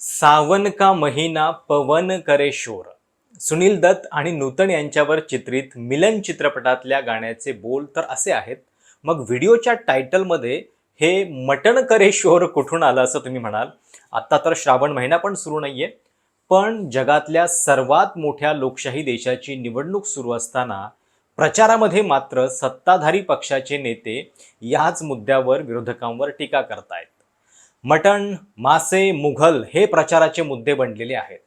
सावन का महिना पवन करे शोर. सुनील दत्त आणि नूतन यांच्यावर चित्रित मिलन चित्रपटातल्या गाण्याचे बोल तर असे आहेत. मग व्हिडिओच्या टायटलमध्ये हे मटण करे शोर कुठून आलं असं तुम्ही म्हणाल? आत्ता तर श्रावण महिना पण सुरू नाहीये. पण जगातल्या सर्वात मोठ्या लोकशाही देशाची निवडणूक सुरू असताना प्रचारामध्ये मात्र सत्ताधारी पक्षाचे नेते याच मुद्द्यावर विरोधकांवर टीका करतायत. मटण मासे मुघल हे प्रचाराचे मुद्दे बनलेले आहेत.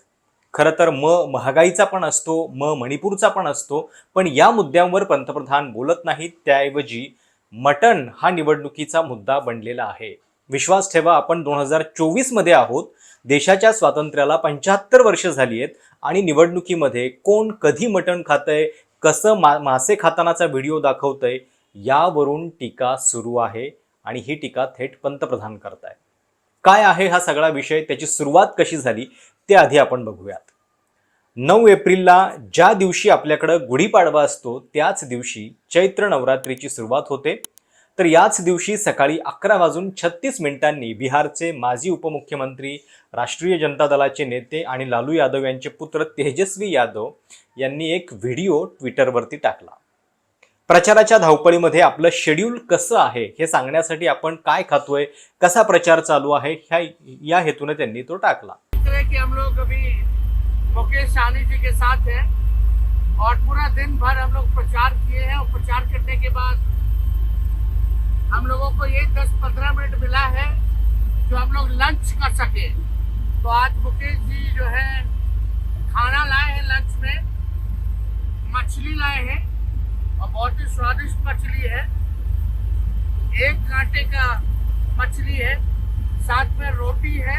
खरं तर म महागाईचा पण असतो म मणिपूरचा पण असतो पण या मुद्द्यांवर पंतप्रधान बोलत नाहीत. त्याऐवजी मटण हा निवडणुकीचा मुद्दा बनलेला आहे. विश्वास ठेवा आपण दोन हजार चोवीसमध्ये आहोत. देशाच्या स्वातंत्र्याला पंच्याहत्तर वर्ष झाली आहेत आणि निवडणुकीमध्ये कोण कधी मटण खातंय कसं मा मासे खातानाचा व्हिडिओ दाखवतंय यावरून टीका सुरू आहे आणि ही टीका थेट पंतप्रधान करतायत. काय आहे हा सगळा विषय? त्याची सुरुवात कशी झाली? ते आधी आपण बघूयात. नऊ एप्रिलला ज्या दिवशी आपल्याकडं गुढीपाडवा असतो त्याच दिवशी चैत्र नवरात्रीची सुरुवात होते. तर याच दिवशी सकाळी अकरा वाजून छत्तीस मिनिटांनी बिहारचे माजी उपमुख्यमंत्री राष्ट्रीय जनता दलाचे नेते आणि लालू यादव यांचे पुत्र तेजस्वी यादव यांनी एक व्हिडिओ ट्विटरवरती टाकला. प्रचाराच्या धावपळीमध्ये आपलं शेड्यूल कसं आहे हे सांगण्यासाठी आपण काय खातोय कसा प्रचार चालू आहे ह्या या हेतूने त्यांनी तो टाकला. की हम लोग अभी मुकेश सहनी जी के साथ हैं और पूरा दिन भर हम लोग प्रचार किए हैं और प्रचार करने के बाद हम लोगों को ये 10-15 मिनट मिला है जो हम लोग लंच कर सके। तो आज मुकेश जी जो है खाना लाए हैं लंच में मछली लाए हैं। और बहुत ही स्वादिष्ट मछली है। एक कांटे का मछली है। साथ में रोटी है,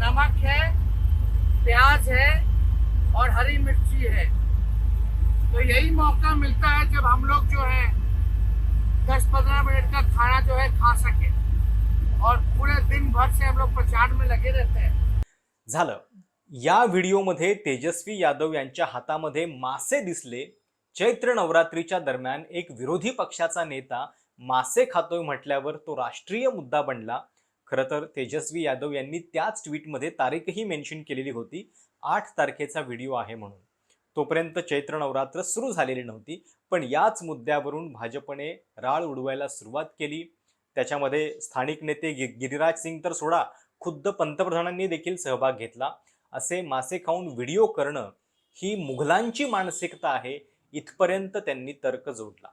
नमक है, प्याज है और हरी मिर्ची है। तो यही मौका मिलता है जब हम लोग जो है 10-15 मिनट का खाना जो है खा सके। और पूरे दिन भर से हम लोग प्रचार में लगे रहते हैं। या व्हिडिओमध्ये तेजस्वी यादव यांच्या हातामध्ये मासे दिसले चैत्र नवरात्रीच्या दरम्यान एक विरोधी पक्षाचा नेता मासे खातोय म्हटल्यावर तो राष्ट्रीय मुद्दा बनला. खरं तर तेजस्वी यादव यांनी त्याच ट्विटमध्ये तारीखही मेन्शन केलेली होती. आठ तारखेचा व्हिडिओ आहे म्हणून. तोपर्यंत चैत्र नवरात्र सुरू झालेली नव्हती पण याच मुद्द्यावरून भाजपने राळ उडवायला सुरुवात केली. त्याच्यामध्ये स्थानिक नेते गि गिरिराज सिंग तर सोडा खुद्द पंतप्रधानांनी देखील सहभाग घेतला. असे मासे खाऊन व्हिडिओ करणं ही मुघलांची मानसिकता आहे इथपर्यंत त्यांनी तर्क जोडला.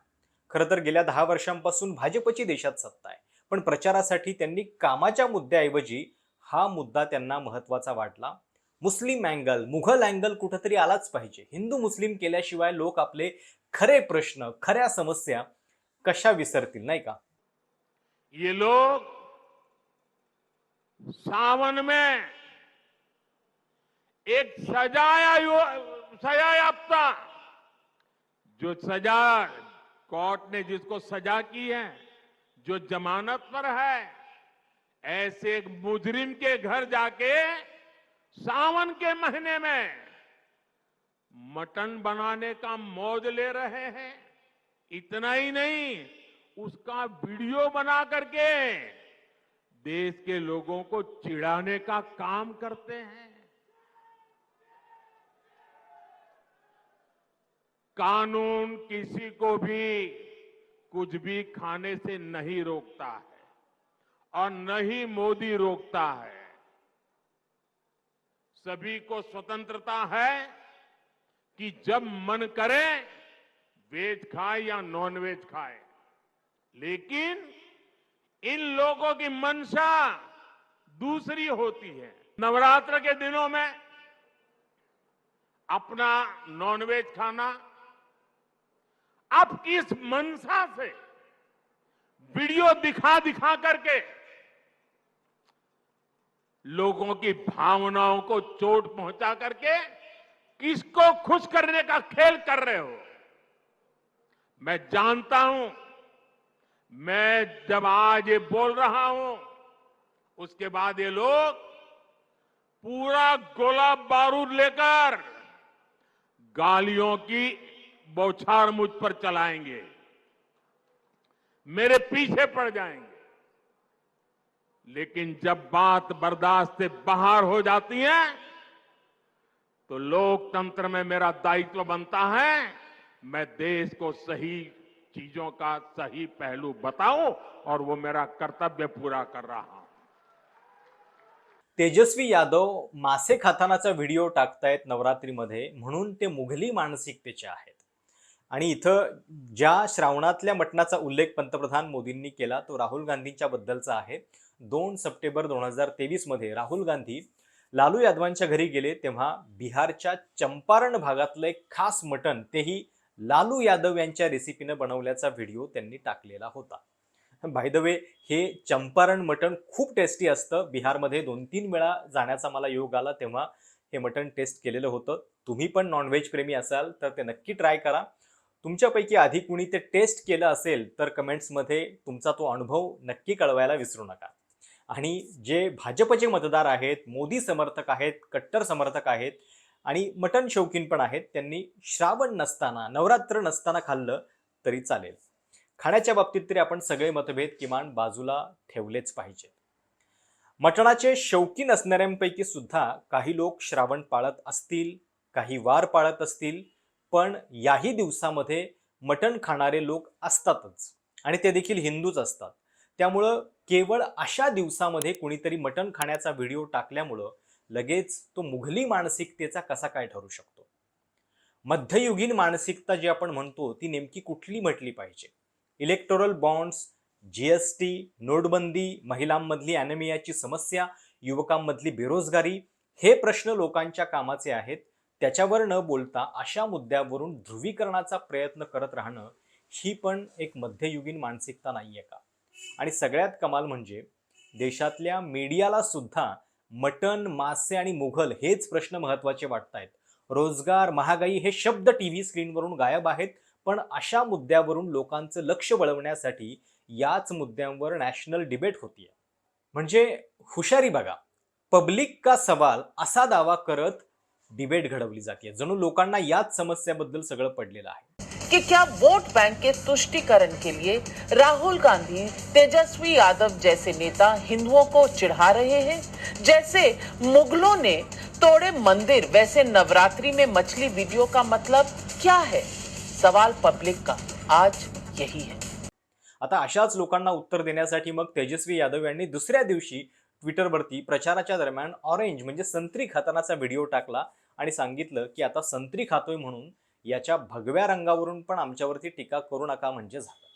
खरं तर गेल्या दहा वर्षांपासून भाजपची देशात सत्ता आहे. पण प्रचारासाठी त्यांनी कामाच्या मुद्द्याऐवजी हा मुद्दा त्यांना महत्त्वाचा वाटला. मुस्लिम अँगल मुघल अँगल कुठंतरी आलाच पाहिजे. हिंदू मुस्लिम केल्याशिवाय लोक आपले खरे प्रश्न खऱ्या समस्या कशा विसरतील नाही का? ये लोग सावन में एक सजाया सजा याफ्ता जो सजा कोर्ट ने जिसको सजा की है, जो जमानत पर है, ऐसे एक मुजरिम के घर जाके सावन के महीने में मटन बनाने का मौज ले रहे हैं। इतना ही नहीं, उसका वीडियो बना करके देश के लोगों को चिढ़ाने का काम करते हैं। कानून किसी को भी कुछ भी खाने से नहीं रोकता है और न ही मोदी रोकता है। सभी को स्वतंत्रता है कि जब मन करे, वेज खाए या नॉन वेज खाए। लेकिन इन लोगों की मंशा दूसरी होती है। नवरात्र के दिनों में अपना नॉनवेज खाना अब किस मनसा से? वीडियो दिखा दिखा करके लोगों की भावनाओं को चोट पहुँचा करके किसको खुश करने का खेल कर रहे हो? मैं जानता हूँ, मैं जब आज ये बोल रहा हूँ, उसके बाद ये लोग पूरा गोला बारूद लेकर गालियों की बौछार मुझ पर चलाएँगे। मेरे पीछे पड़ जाएँगे। लेकिन जब बात बर्दाश्त से बाहर हो जाती है तो लोकतंत्र में मेरा दायित्व बनता है, मैं देश को सही चीज़ों का सही पहलू बताऊँ और वो मेरा कर्तव्य पूरा कर रहा हूँ। तेजस्वी यादव मासे खातानाचा व्हिडिओ टाकतायत नवरात्रीमध्ये, म्हणून ते मुघली मानसिकतेचे आहेत. आणि इथं ज्या श्रावणातल्या मटणाचा उल्लेख पंतप्रधान मोदींनी केला तो राहुल गांधींच्या बद्दलचा आहे. दोन सप्टेंबर दोन हजार तेवीसमध्ये राहुल गांधी लालू यादवांच्या घरी गेले तेव्हा बिहारच्या चंपारण भागातलं एक खास मटण तेही लालू यादव यांच्या रेसिपीनं बनवल्याचा व्हिडिओ त्यांनी टाकलेला होता. बाय द वे हे चंपारण मटण खूप टेस्टी असतं. बिहारमध्ये दोन तीन वेळा जाण्याचा मला योग आला तेव्हा हे मटण टेस्ट केलेलं होतं. तुम्ही पण नॉनव्हेज प्रेमी असाल तर ते नक्की ट्राय करा. तुमच्यापैकी आधी कुणी ते टेस्ट केलं असेल तर कमेंट्समध्ये तुमचा तो अनुभव नक्की कळवायला विसरू नका. आणि जे भाजपचे मतदार आहेत मोदी समर्थक आहेत कट्टर समर्थक आहेत आणि मटण शौकीन पण आहेत त्यांनी श्रावण नसताना नवरात्र नसताना खाल्लं तरी चालेल. खाण्याच्या बाबतीत तरी आपण सगळे मतभेद किमान बाजूला ठेवलेच पाहिजेत. मटणाचे शौकीन असणाऱ्यांपैकी सुद्धा काही लोक श्रावण पाळत असतील काही वार पाळत असतील पण याही दिवसामध्ये मटण खाणारे लोक असतातच. आणि ते देखील हिंदूच असतात. त्यामुळं केवळ अशा दिवसामध्ये कुणीतरी मटण खाण्याचा व्हिडिओ टाकल्यामुळं लगेच तो मुघली मानसिकतेचा कसा काय ठरू शकतो? मध्ययुगीन मानसिकता जी आपण म्हणतो ती नेमकी कुठली म्हटली पाहिजे? इलेक्टोरल बॉन्ड्स जीएसटी नोटबंदी महिलांमधली अॅनेमियाची समस्या युवकांमधली बेरोजगारी हे प्रश्न लोकांच्या कामाचे आहेत. त्याच्यावर न बोलता अशा मुद्द्यावरून ध्रुवीकरणाचा प्रयत्न करत राहणं ही पण एक मध्ययुगीन मानसिकता नाही आहे का? आणि सगळ्यात कमाल म्हणजे देशातल्या मीडियाला सुद्धा मटन मासे आणि मुघल हेच प्रश्न महत्त्वाचे वाटत आहेत रोजगार महागाई हे शब्द टी व्ही स्क्रीनवरून गायब आहेत पण अशा मुद्द्यावरून लोकांचं लक्ष वळवण्यासाठी याच मुद्द्यांवर नॅशनल डिबेट होतीये. म्हणजे हुशारी बघा. पब्लिक का सवाल असा दावा करत डिबेट घडवली जाते जणू लोकांना याच समस्याबद्दल सगळं पडलेलं आहे. कि क्या वोट बैंक के तुष्टिकरण के लिए राहुल गांधी तेजस्वी यादव जैसे नेता हिंदुओं को चिढ़ा रहे हैं? जैसे मुगलों ने तोड़े मंदिर वैसे नवरात्रि में मछली वीडियो का मतलब क्या है? सवाल पब्लिक का आज यही है। आता अशाच लोकांना उत्तर देण्यासाठी मग तेजस्वी यादव यांनी दुसऱ्या दिवशी ट्विटरवरती प्रचाराच्या दरम्यान ऑरेंज म्हणजे संत्री खातानाचा व्हिडिओ टाकला आणि सांगितलं की आता संत्री खातोय म्हणून याच्या भगव्या रंगावरून पण आमच्यावरती टीका करू नका म्हणजे झालं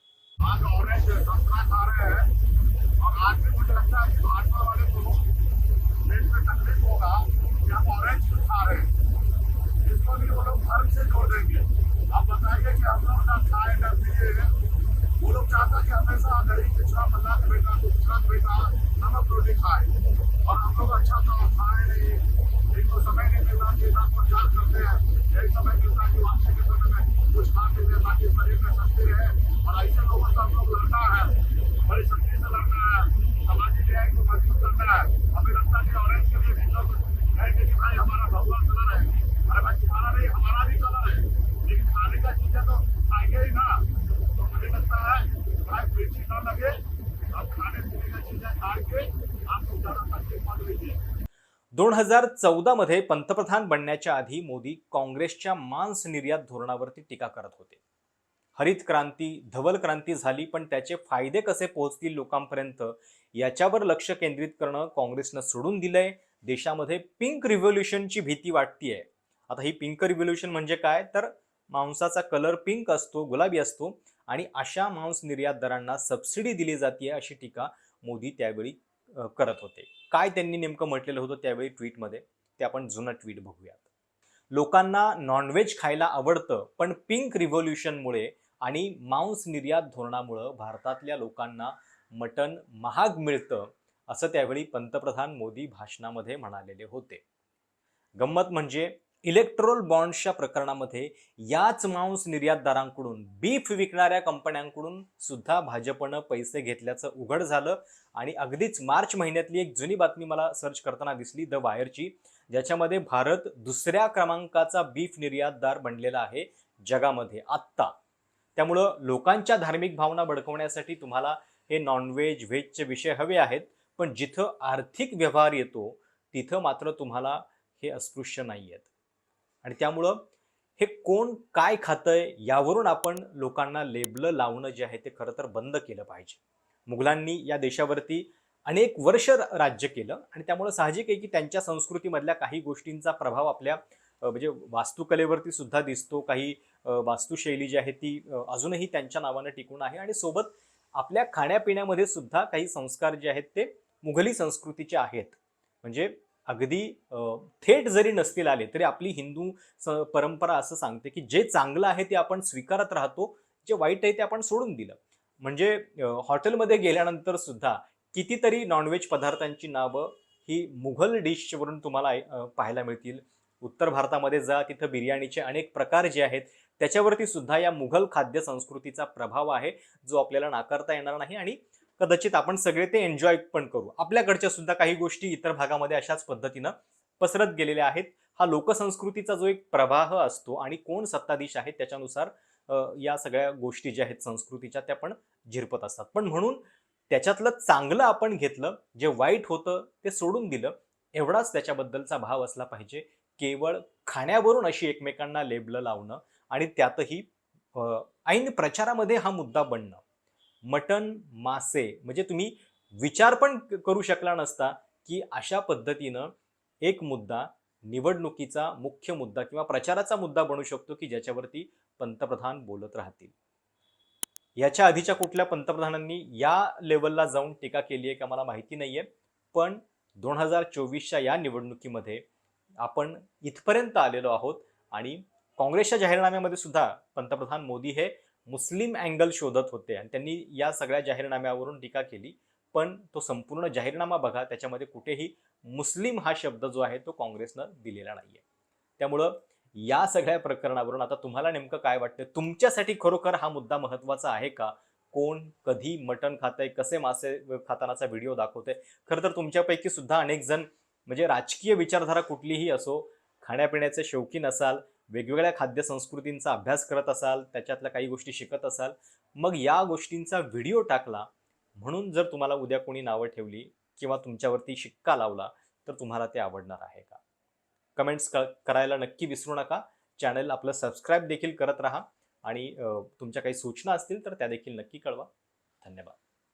आप बताइए कि हम लोग ना खाए ना पिए वो लोग चाहता कि हमेशा गरीब पिछड़ा मजाक बेटा नमक रोटी खाए और हम लोग अच्छा तो खाए नहीं एक तो समय नहीं मिलता कि इतना प्रचार करते हैं यही समय मिलता है कि वापसी के समय में कुछ खा पी ले ताकि शरीर में शक्ति रहे और ऐसे लोगों से हम लोग लड़ना है बड़ी शक्ति से लड़ना है सामाजिक न्याय को मजबूत करना है हमें लगता है कि ऑरेंज के लिए भी लोग कहेंगे कि भाई हमारा भगवान कलर है अरे भाई तुम्हारा नहीं हमारा भी कलर है लेकिन खाने का चीजें तो खाएंगे ही ना तो मुझे लगता है भाई मिर्ची ना लगे अब खाने पीने की चीजें खा के आपको ज्यादा तकलीफ मत लीजिए दोन हजार चौदा मध्ये पंतप्रधान बनण्याच्या आधी मोदी काँग्रेसच्या मांस निर्यात धोरणावरती टीका करत होते. हरित क्रांती धवल क्रांती झाली पण त्याचे फायदे कसे पोहोचतील लोकांपर्यंत याच्यावर लक्ष केंद्रित करणं काँग्रेसनं सोडून दिलंय. देशामध्ये पिंक रिव्होल्युशनची भीती वाटतीये. आता ही पिंक रिव्होल्युशन म्हणजे काय? तर मांसाचा कलर पिंक असतो गुलाबी असतो आणि अशा मांस निर्यातदारांना सबसिडी दिली जाते अशी टीका मोदी त्यावेळी करत होते. काय त्यांनी नेमकं म्हटलेलं होतं त्यावेळी ट्विटमध्ये? ते आपण जुनं ट्विट बघूयात. लोकांना नॉनव्हेज खायला आवडतं पण पिंक रिव्होल्युशनमुळे आणि मांस निर्यात धोरणामुळं भारतातल्या लोकांना मटण महाग मिळतं असं त्यावेळी पंतप्रधान मोदी भाषणामध्ये म्हणालेले होते. गंमत म्हणजे इलेक्ट्रोल बॉन्ड्सच्या प्रकरणामध्ये याच मांस निर्यातदारांकडून बीफ विकणाऱ्या कंपन्यांकडून सुद्धा भाजपनं पैसे घेतल्याचं उघड झालं. आणि अगदीच मार्च महिन्यातली एक जुनी बातमी मला सर्च करताना दिसली द वायरची ज्याच्यामध्ये भारत दुसऱ्या क्रमांकाचा बीफ निर्यातदार बनलेला आहे जगामध्ये आत्ता. त्यामुळं लोकांच्या धार्मिक भावना भडकवण्यासाठी तुम्हाला हे नॉनव्हेज व्हेजचे विषय हवे आहेत. पण जिथं आर्थिक व्यवहार येतो तिथं मात्र तुम्हाला हे अस्पृश्य नाही आहेत आणि त्यामुळं हे कोण काय खातंय यावरून आपण लोकांना लेबलं लावणं जे आहे ते खरं तर बंद केलं पाहिजे. मुघलांनी या देशावरती अनेक वर्ष र- राज्य केलं आणि त्यामुळं साहजिक आहे की त्यांच्या संस्कृतीमधल्या काही गोष्टींचा प्रभाव आपल्या म्हणजे वास्तुकलेवरती सुद्धा दिसतो. काही वास्तुशैली जी आहे ती अजूनही त्यांच्या नावानं टिकून आहे आणि सोबत आपल्या खाण्यापिण्यामध्ये सुद्धा काही संस्कार जे आहेत ते मुघली संस्कृतीचे आहेत. म्हणजे अगदी थेट जरी नसतील आले तरी आपली हिंदू स- परंपरा असं सांगते की जे चांगलं आहे ते आपण स्वीकारत राहतो जे वाईट आहे ते आपण सोडून दिलं. म्हणजे हॉटेलमध्ये गेल्यानंतर सुद्धा कितीतरी नॉनव्हेज पदार्थांची नावं ही मुघल डिशवरून तुम्हाला पाहायला मिळतील. उत्तर भारतामध्ये जा तिथं बिर्याणीचे अनेक प्रकार जे आहेत त्याच्यावरती सुद्धा या मुघल खाद्य संस्कृतीचा प्रभाव आहे जो आपल्याला नाकारता येणार नाही आणि कदाचित आपण सगळे ते एन्जॉय पण करू. आपल्याकडच्या सुद्धा काही गोष्टी इतर भागामध्ये अशाच पद्धतीनं पसरत गेलेल्या आहेत. हा लोकसंस्कृतीचा जो एक प्रवाह असतो आणि कोण सत्ताधीश आहेत त्याच्यानुसार या सगळ्या गोष्टी ज्या आहेत संस्कृतीच्या त्या पण झिरपत असतात. पण म्हणून त्याच्यातलं चांगलं आपण घेतलं जे वाईट होतं ते सोडून दिलं एवढाच त्याच्याबद्दलचा भाव असला पाहिजे. केवळ खाण्यावरून अशी एकमेकांना लेबलं लावणं आणि त्यातही ऐन प्रचारामध्ये हा मुद्दा बनणं. मटन मासे म्हणजे तुम्ही विचार पण करू शकला नसता की अशा पद्धतीनं एक मुद्दा निवडणुकीचा मुख्य मुद्दा किंवा प्रचाराचा मुद्दा बनू शकतो की ज्याच्यावरती पंतप्रधान बोलत राहतील. याच्या आधीच्या कुठल्या पंतप्रधानांनी या लेवलला जाऊन टीका केली आहे का मला माहिती नाही आहे पण दोन हजार चोवीसच्या या निवडणुकीमध्ये आपण इथपर्यंत आलेलो आहोत आणि काँग्रेसच्या जाहीरनाम्यामध्ये सुद्धा पंतप्रधान मोदी हे मुस्लिम अँगल शोधत होते आणि त्यांनी या सगळ्या जाहीरनाम्यावरून टीका केली. पण तो संपूर्ण जाहीरनामा बघा त्याच्यामध्ये कुठेही मुस्लिम हा शब्द जो आहे तो काँग्रेसनं दिलेला नाही आहे त्यामुळं या सगळ्या प्रकरणावरून आता तुम्हाला नेमकं काय वाटतं? तुमच्यासाठी खरोखर हा मुद्दा महत्त्वाचा आहे का? कोण कधी मटण खातंय कसे मासे खातानाचा व्हिडिओ दाखवतंय? खरं तर तुमच्यापैकी सुद्धा अनेक जण म्हणजे राजकीय विचारधारा कुठलीही असो खाण्यापिण्याचे शौकीन असाल वेगवेगळ्या खाद्य संस्कृतींचा अभ्यास करत असाल त्याच्यातल्या काही गोष्टी शिकत असाल मग या गोष्टींचा व्हिडिओ टाकला म्हणून जर तुम्हाला उद्या कोणी नावं ठेवली किंवा तुमच्यावरती शिक्का लावला तर तुम्हाला ते आवडणार आहे का? कमेंट्स क करायला नक्की विसरू नका. चॅनल आपलं सबस्क्राईब देखील करत राहा आणि तुमच्या काही सूचना असतील तर त्या देखील नक्की कळवा. धन्यवाद.